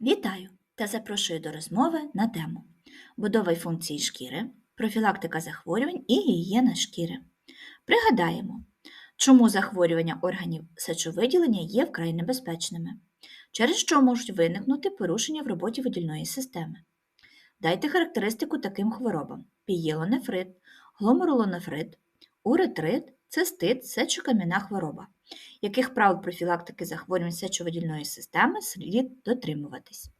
Вітаю та запрошую до розмови на тему будова функції шкіри, профілактика захворювань і гігієна шкіри. Пригадаємо, чому захворювання органів сечовиділення є вкрай небезпечними, через що можуть виникнути порушення в роботі видільної системи. Дайте характеристику таким хворобам: пієлонефрит, гломерулонефрит, уретрит, цистит, сечокам'яна хвороба яких правил профілактики захворювань сечовидільної системи слід дотримуватись.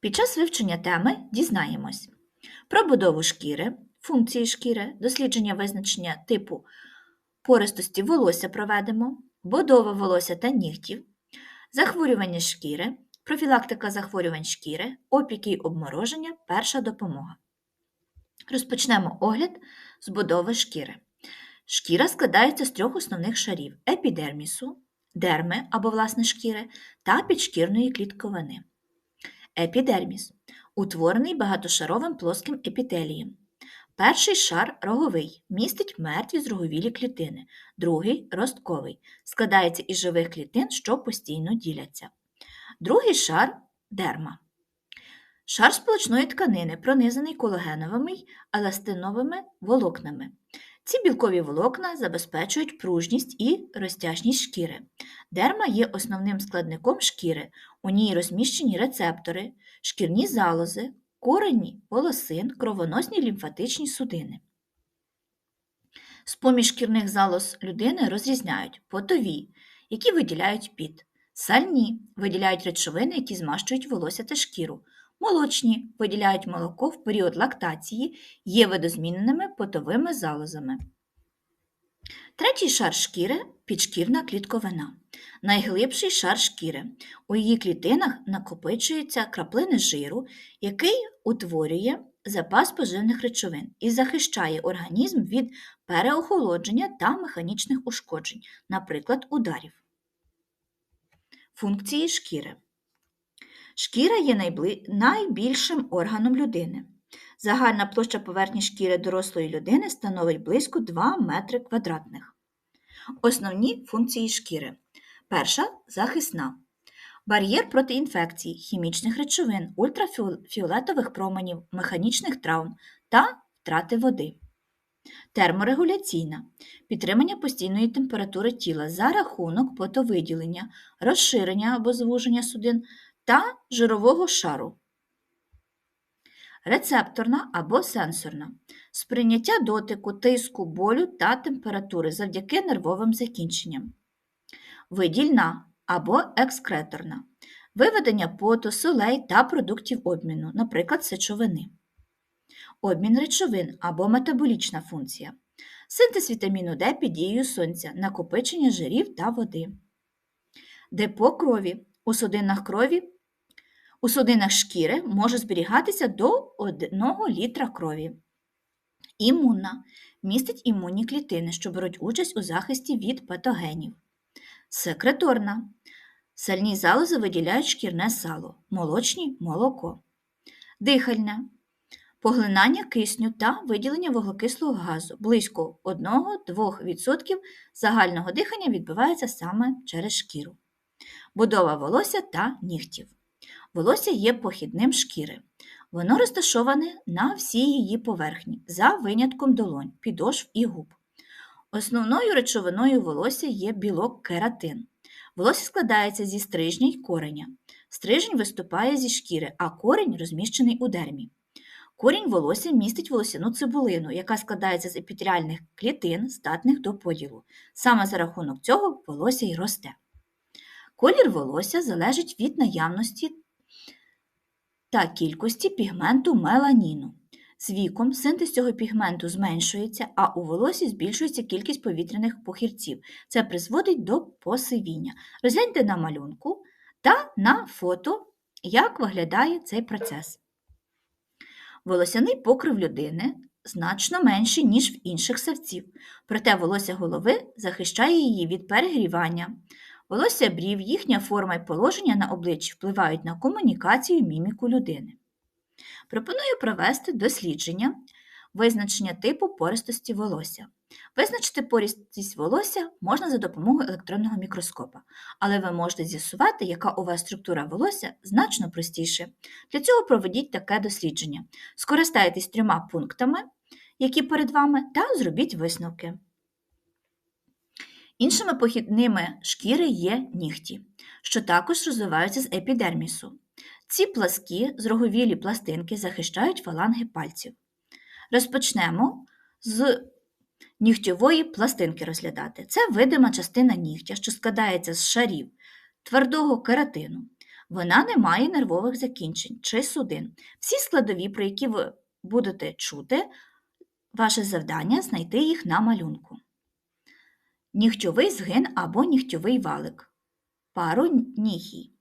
Під час вивчення теми дізнаємось про будову шкіри, функції шкіри, дослідження визначення типу пористості волосся проведемо, будова волосся та нігтів, захворювання шкіри, профілактика захворювань шкіри, опіки й обмороження, перша допомога. Розпочнемо огляд з будови шкіри. Шкіра складається з трьох основних шарів епідермісу, дерми або власне шкіри та підшкірної клітковини. Епідерміс утворений багатошаровим плоским епітелієм. Перший шар роговий містить мертві зроговілі клітини, другий ростковий, складається із живих клітин, що постійно діляться. Другий шар дерма. Шар сполучної тканини пронизаний колагеновими й еластиновими волокнами. Ці білкові волокна забезпечують пружність і розтяжність шкіри. Дерма є основним складником шкіри, у ній розміщені рецептори, шкірні залози, корені волосин, кровоносні лімфатичні судини. З-поміж шкірних залоз людини розрізняють потові, які виділяють піт, сальні виділяють речовини, які змащують волосся та шкіру, Молочні виділяють молоко в період лактації, є видозміненими потовими залозами. Третій шар шкіри підшкірна клітковина. Найглибший шар шкіри. У її клітинах накопичуються краплини жиру, який утворює запас поживних речовин і захищає організм від переохолодження та механічних ушкоджень, наприклад, ударів. Функції шкіри. Шкіра є найбли... найбільшим органом людини. Загальна площа поверхні шкіри дорослої людини становить близько 2 метри квадратних. Основні функції шкіри. Перша захисна. Бар'єр проти інфекцій, хімічних речовин, ультрафіолетових променів, механічних травм та втрати води. Терморегуляційна підтримання постійної температури тіла за рахунок потовиділення, розширення або звуження судин та жирового шару. Рецепторна або сенсорна сприйняття дотику, тиску, болю та температури завдяки нервовим закінченням. Видільна або екскреторна виведення поту, солей та продуктів обміну, наприклад, сечовини. Обмін речовин або метаболічна функція. Синтез вітаміну Д під дією сонця, накопичення жирів та води. Депо крові. У судинах крові у судинах шкіри може зберігатися до 1 літра крові. Імунна містить імунні клітини, що беруть участь у захисті від патогенів. Секреторна. Сальні залози виділяють шкірне сало, молочні молоко. Дихальне. Поглинання кисню та виділення вуглекислого газу. Близько 1-2% загального дихання відбувається саме через шкіру. Будова волосся та нігтів. Волосся є похідним шкіри. Воно розташоване на всій її поверхні, за винятком долонь, підошв і губ. Основною речовиною волосся є білок кератин. Волосся складається зі стрижня й кореня. Стрижень виступає зі шкіри, а корінь розміщений у дермі. Корінь волосся містить волосяну цибулину, яка складається з епітеріальних клітин, здатних до поділу. Саме за рахунок цього волосся й росте. Колір волосся залежить від наявності та кількості пігменту меланіну. З віком синтез цього пігменту зменшується, а у волосі збільшується кількість повітряних похірців. Це призводить до посивіння. Розгляньте на малюнку та на фото, як виглядає цей процес. Волосяний покрив людини значно менший, ніж в інших савців, проте волосся голови захищає її від перегрівання. Волосся брів, їхня форма і положення на обличчі впливають на комунікацію і міміку людини. Пропоную провести дослідження визначення типу пористості волосся. Визначити порістість волосся можна за допомогою електронного мікроскопа, але ви можете з'ясувати, яка у вас структура волосся значно простіше. Для цього проведіть таке дослідження. Скористайтесь трьома пунктами, які перед вами, та зробіть висновки. Іншими похідними шкіри є нігті, що також розвиваються з епідермісу. Ці пласкі зроговілі пластинки захищають фаланги пальців. Розпочнемо з нігтьової пластинки розглядати. Це видима частина нігтя, що складається з шарів твердого кератину. Вона не має нервових закінчень чи судин. Всі складові, про які ви будете чути, ваше завдання знайти їх на малюнку. Нігтьовий згин або нігтьовий валик. Паронігій.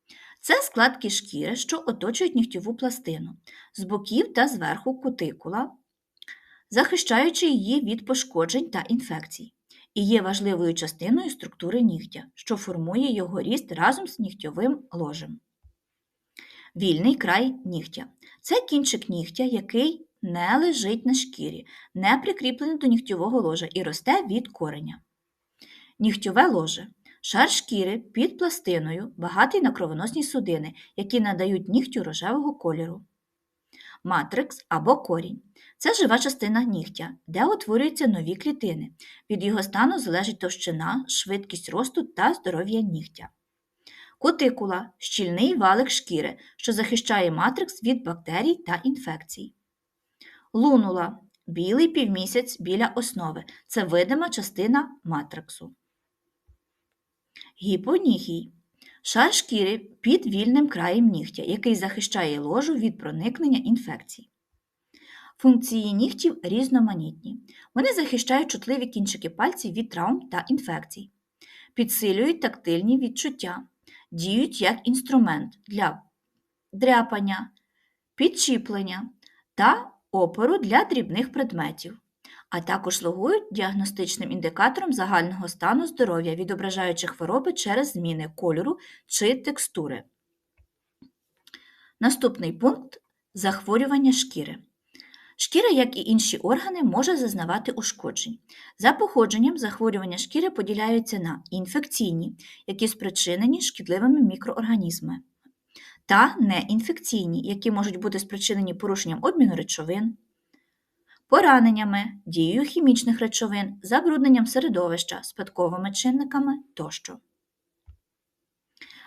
Це складки шкіри, що оточують нігтьову пластину, з боків та зверху кутикула, захищаючи її від пошкоджень та інфекцій, і є важливою частиною структури нігтя, що формує його ріст разом з нігтьовим ложем. Вільний край нігтя це кінчик нігтя, який не лежить на шкірі, не прикріплений до нігтьового ложа і росте від кореня. Нігтьове ложе шар шкіри під пластиною, багатий на кровоносні судини, які надають нігтю рожевого кольору. Матрикс або корінь це жива частина нігтя, де утворюються нові клітини. Від його стану залежить товщина, швидкість росту та здоров'я нігтя. Кутикула щільний валик шкіри, що захищає матрикс від бактерій та інфекцій. Лунула білий півмісяць біля основи це видима частина матриксу. Гіпонігій шар шкіри під вільним краєм нігтя, який захищає ложу від проникнення інфекцій. Функції нігтів різноманітні. Вони захищають чутливі кінчики пальців від травм та інфекцій, підсилюють тактильні відчуття, діють як інструмент для дряпання, підчіплення та опору для дрібних предметів, а також слугують діагностичним індикатором загального стану здоров'я, відображаючи хвороби через зміни кольору чи текстури. Наступний пункт захворювання шкіри. Шкіра, як і інші органи, може зазнавати ушкоджень. За походженням захворювання шкіри поділяються на інфекційні, які спричинені шкідливими мікроорганізмами, та неінфекційні, які можуть бути спричинені порушенням обміну речовин, пораненнями, дією хімічних речовин, забрудненням середовища, спадковими чинниками тощо.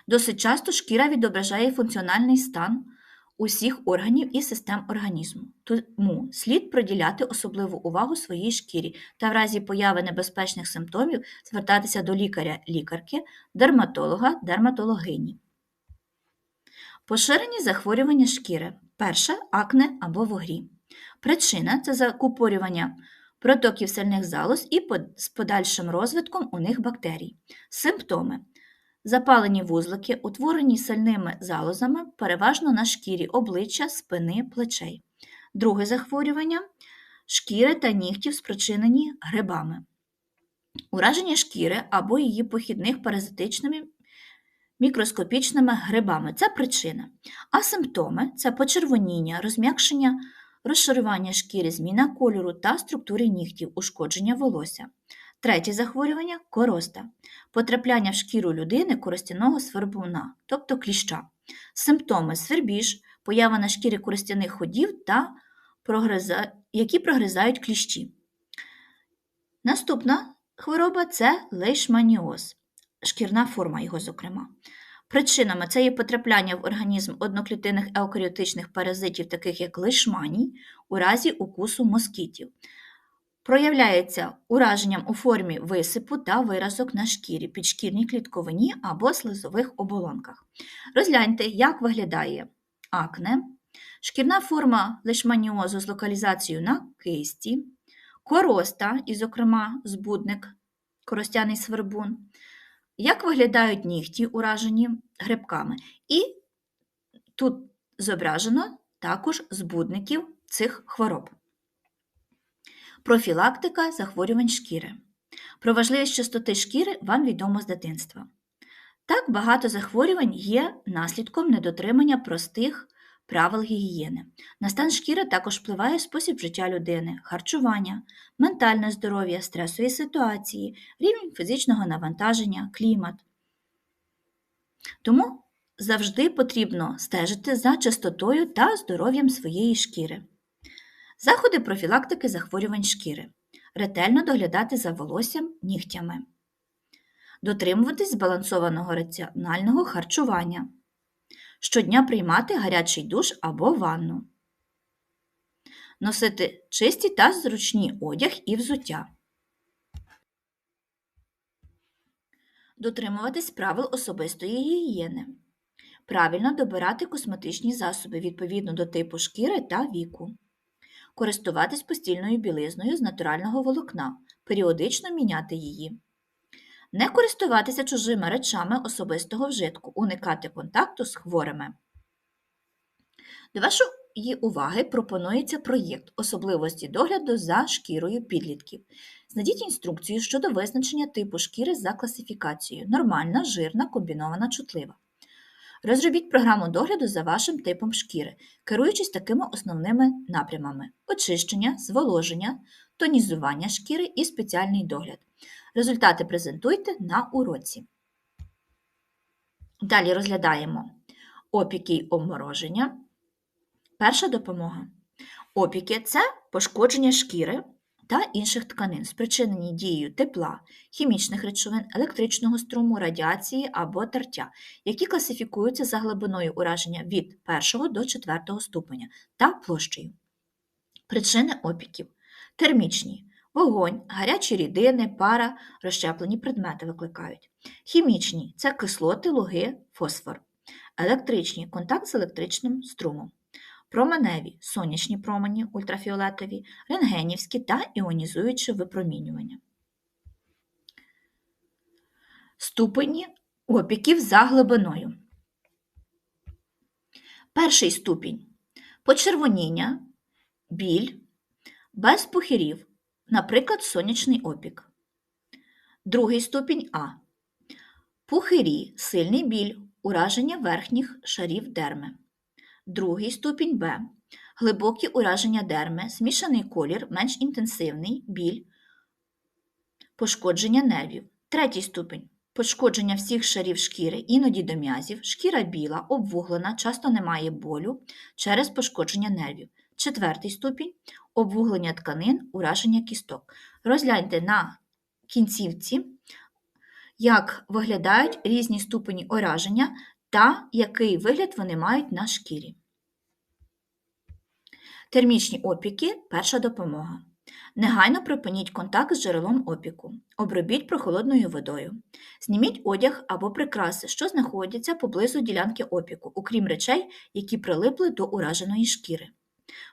Досить часто шкіра відображає функціональний стан усіх органів і систем організму, тому слід приділяти особливу увагу своїй шкірі та в разі появи небезпечних симптомів звертатися до лікаря-лікарки, дерматолога, дерматологині. Поширені захворювання шкіри. Перше акне або вугрі. Причина це закупорювання протоків сильних залоз і з подальшим розвитком у них бактерій. Симптоми запалені вузлики, утворені сильними залозами, переважно на шкірі обличчя, спини, плечей. Друге захворювання шкіри та нігтів спричинені грибами. Ураження шкіри або її похідних паразитичними мікроскопічними грибами це причина. А симптоми це почервоніння, розм'якшення, розшарування шкіри, зміна кольору та структури нігтів, ушкодження волосся. Третє захворювання короста, потрапляння в шкіру людини коростяного свербуна, тобто кліща. Симптоми свербіж, поява на шкірі коростяних ходів, та прогриза... які прогризають кліщі. Наступна хвороба це лейшманіоз, шкірна форма його, зокрема. Причинами це є потрапляння в організм одноклітинних еукаріотичних паразитів, таких як лишманій, у разі укусу москітів. Проявляється ураженням у формі висипу та виразок на шкірі, підшкірній клітковині або слизових оболонках. Розгляньте, як виглядає акне, шкірна форма лишманіозу з локалізацією на кисті, короста, і, зокрема, збудник, коростяний свербун, як виглядають нігті, уражені грибками. І тут зображено також збудників цих хвороб. Профілактика захворювань шкіри. Про важливість чистоти шкіри вам відомо з дитинства. Так, багато захворювань є наслідком недотримання простих правил гігієни. На стан шкіри також впливає спосіб життя людини, харчування, ментальне здоров'я, стресові ситуації, рівень фізичного навантаження, клімат. Тому завжди потрібно стежити за чистотою та здоров'ям своєї шкіри. Заходи профілактики захворювань шкіри. Ретельно доглядати за волоссям нігтями. Дотримуватись збалансованого раціонального харчування. Щодня приймати гарячий душ або ванну. Носити чисті та зручні одяг і взуття. Дотримуватись правил особистої гігієни. Правильно добирати косметичні засоби відповідно до типу шкіри та віку. Користуватись постільною білизною з натурального волокна, періодично міняти її. Не користуватися чужими речами особистого вжитку, уникати контакту з хворими. До вашої уваги пропонується проєкт особливості догляду за шкірою підлітків. Знайдіть інструкцію щодо визначення типу шкіри за класифікацією нормальна, жирна, комбінована, чутлива. Розробіть програму догляду за вашим типом шкіри, керуючись такими основними напрямами: очищення, зволоження, тонізування шкіри і спеціальний догляд. Результати презентуйте на уроці. Далі розглядаємо опіки й обмороження. Перша допомога. Опіки це пошкодження шкіри та інших тканин, спричинені дією тепла, хімічних речовин, електричного струму, радіації або тертя, які класифікуються за глибиною ураження від 1 до 4 ступеня та площею. Причини опіків термічні. Вогонь, гарячі рідини, пара, розщеплені предмети викликають. Хімічні це кислоти, луги, фосфор. Електричні контакт з електричним струмом. Променеві сонячні промені ультрафіолетові, рентгенівські та іонізуюче випромінювання. Ступені опіків за глибиною. Перший ступінь почервоніння, біль, без пухирів, наприклад, сонячний опік. Другий ступінь А. Пухирі, сильний біль, ураження верхніх шарів дерми. Другий ступінь Б. Глибокі ураження дерми, змішаний колір, менш інтенсивний, біль, пошкодження нервів. Третій ступінь. Пошкодження всіх шарів шкіри, іноді до м'язів, шкіра біла, обвуглена, часто немає болю через пошкодження нервів. Четвертий ступінь обвуглення тканин, ураження кісток. Розгляньте на кінцівці, як виглядають різні ступені ураження та який вигляд вони мають на шкірі. Термічні опіки перша допомога. Негайно припиніть контакт з джерелом опіку. Обробіть прохолодною водою. Зніміть одяг або прикраси, що знаходяться поблизу ділянки опіку, окрім речей, які прилипли до ураженої шкіри.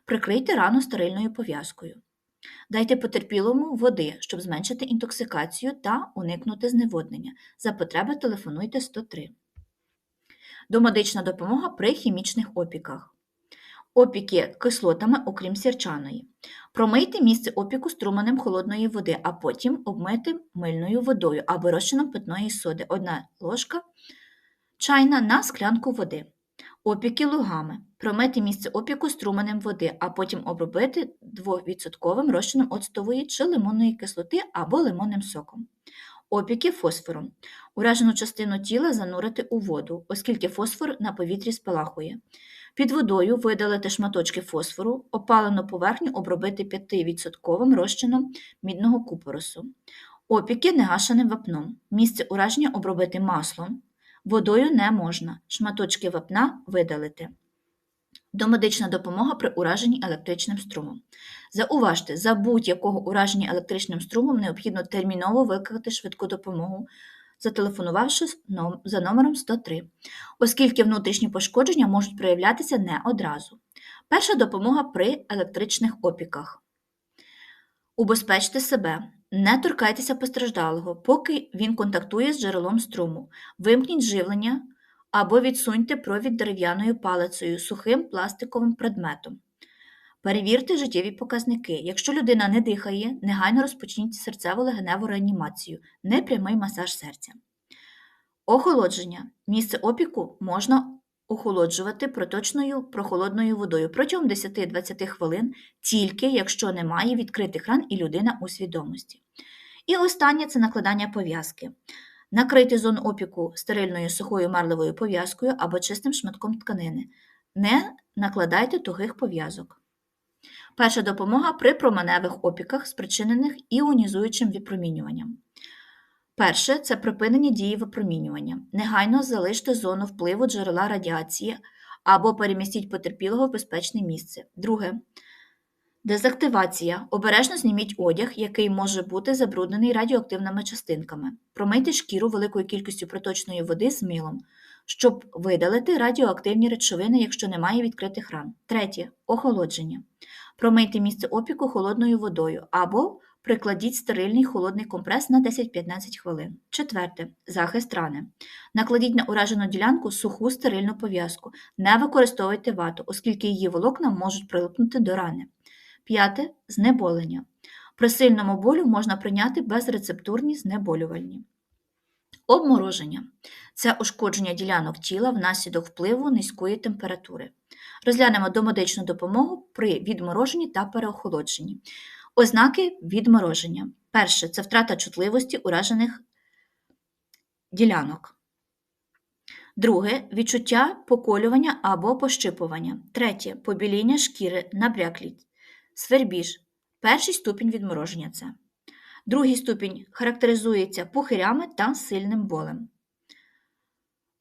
Прикрийте рану стерильною пов'язкою. Дайте потерпілому води, щоб зменшити інтоксикацію та уникнути зневоднення. За потреби телефонуйте 103. Домедична допомога при хімічних опіках. Опіки кислотами, окрім сірчаної. Промийте місце опіку струменем холодної води, а потім обмити мильною водою або розчином питної соди. Одна ложка чайна на склянку води. Опіки лугами. Промити місце опіку струменем води, а потім обробити 2% розчином оцтової чи лимонної кислоти або лимонним соком. Опіки фосфором. Уражену частину тіла занурити у воду, оскільки фосфор на повітрі спалахує. Під водою видалити шматочки фосфору, опалену поверхню обробити 5% розчином мідного купоросу. Опіки негашеним вапном. Місце ураження обробити маслом. Водою не можна. Шматочки вапна видалити. Домедична допомога при ураженні електричним струмом. Зауважте, за будь-якого ураження електричним струмом необхідно терміново викликати швидку допомогу, зателефонувавши за номером 103, оскільки внутрішні пошкодження можуть проявлятися не одразу. Перша допомога при електричних опіках. Убезпечте себе. Не торкайтеся постраждалого, поки він контактує з джерелом струму. Вимкніть живлення або відсуньте провід дерев'яною палицею сухим пластиковим предметом. Перевірте життєві показники. Якщо людина не дихає, негайно розпочніть серцево-легеневу реанімацію, непрямий масаж серця. Охолодження. Місце опіку можна охолоджувати проточною прохолодною водою протягом 10-20 хвилин, тільки якщо немає відкритих ран і людина у свідомості. І останнє це накладання пов'язки. Накрити зону опіку стерильною сухою марливою пов'язкою або чистим шматком тканини. Не накладайте тугих пов'язок. Перша допомога при променевих опіках, спричинених іонізуючим випромінюванням. Перше це припинення дії випромінювання. Негайно залиште зону впливу джерела радіації або перемістіть потерпілого в безпечне місце. Друге. Дезактивація. Обережно зніміть одяг, який може бути забруднений радіоактивними частинками. Промийте шкіру великою кількістю проточної води з милом, щоб видалити радіоактивні речовини, якщо немає відкритих ран. Третє. Охолодження. Промийте місце опіку холодною водою або прикладіть стерильний холодний компрес на 10-15 хвилин. Четверте. Захист рани. Накладіть на уражену ділянку суху стерильну пов'язку. Не використовуйте вату, оскільки її волокна можуть прилипнути до рани. П'яте знеболення. При сильному болю можна прийняти безрецептурні знеболювальні. Обмороження це ушкодження ділянок тіла внаслідок впливу низької температури. Розглянемо домедичну допомогу при відмороженні та переохолодженні. Ознаки відмороження. Перше це втрата чутливості уражених ділянок. Друге відчуття поколювання або пощипування. Третє побіління шкіри, набряклість. Свербіж. Перший ступінь відмороження це. Другий ступінь характеризується пухирями та сильним болем.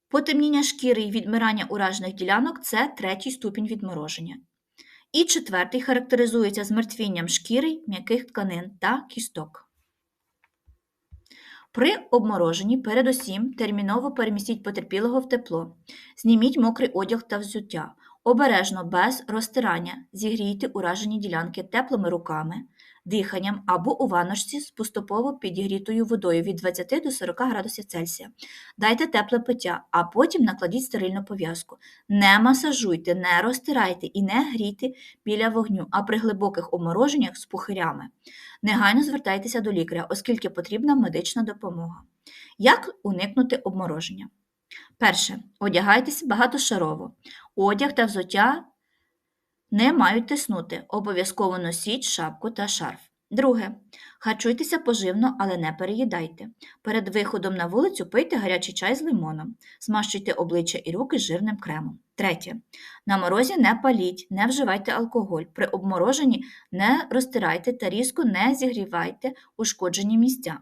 Потемніння шкіри і відмирання уражених ділянок це третій ступінь відмороження. І четвертий характеризується змертвінням шкіри, м'яких тканин та кісток. При обмороженні передусім терміново перемістіть потерпілого в тепло, зніміть мокрий одяг та взуття, обережно без розтирання. Зігрійте уражені ділянки теплими руками, диханням або у ванночці з поступово підігрітою водою від 20 до 40 градусів Цельсія. Дайте тепле пиття, а потім накладіть стерильну пов'язку. Не масажуйте, не розтирайте і не грійте біля вогню, а при глибоких обмороженнях з пухирями. Негайно звертайтеся до лікаря, оскільки потрібна медична допомога. Як уникнути обмороження? Перше. Одягайтеся багатошарово. Одяг та взуття не мають тиснути. Обов'язково носіть шапку та шарф. Друге. Харчуйтеся поживно, але не переїдайте. Перед виходом на вулицю пийте гарячий чай з лимоном, змащуйте обличчя і руки жирним кремом. Третє. На морозі не паліть, не вживайте алкоголь. При обмороженні не розтирайте та різко не зігрівайте ушкоджені місця.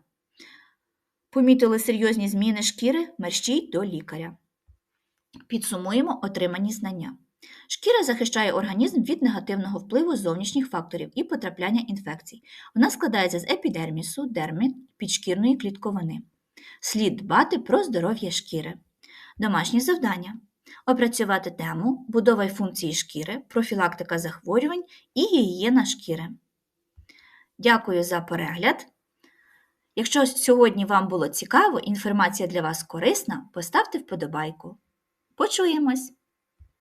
Помітили серйозні зміни шкіри, мерщій до лікаря. Підсумуємо отримані знання. Шкіра захищає організм від негативного впливу зовнішніх факторів і потрапляння інфекцій. Вона складається з епідермісу, дерми, підшкірної клітковини. Слід дбати про здоров'я шкіри. Домашні завдання. Опрацювати тему будова й функції шкіри, профілактика захворювань і гігієна шкіри. Дякую за перегляд. Якщо сьогодні вам було цікаво, інформація для вас корисна, поставте вподобайку. Почуємось!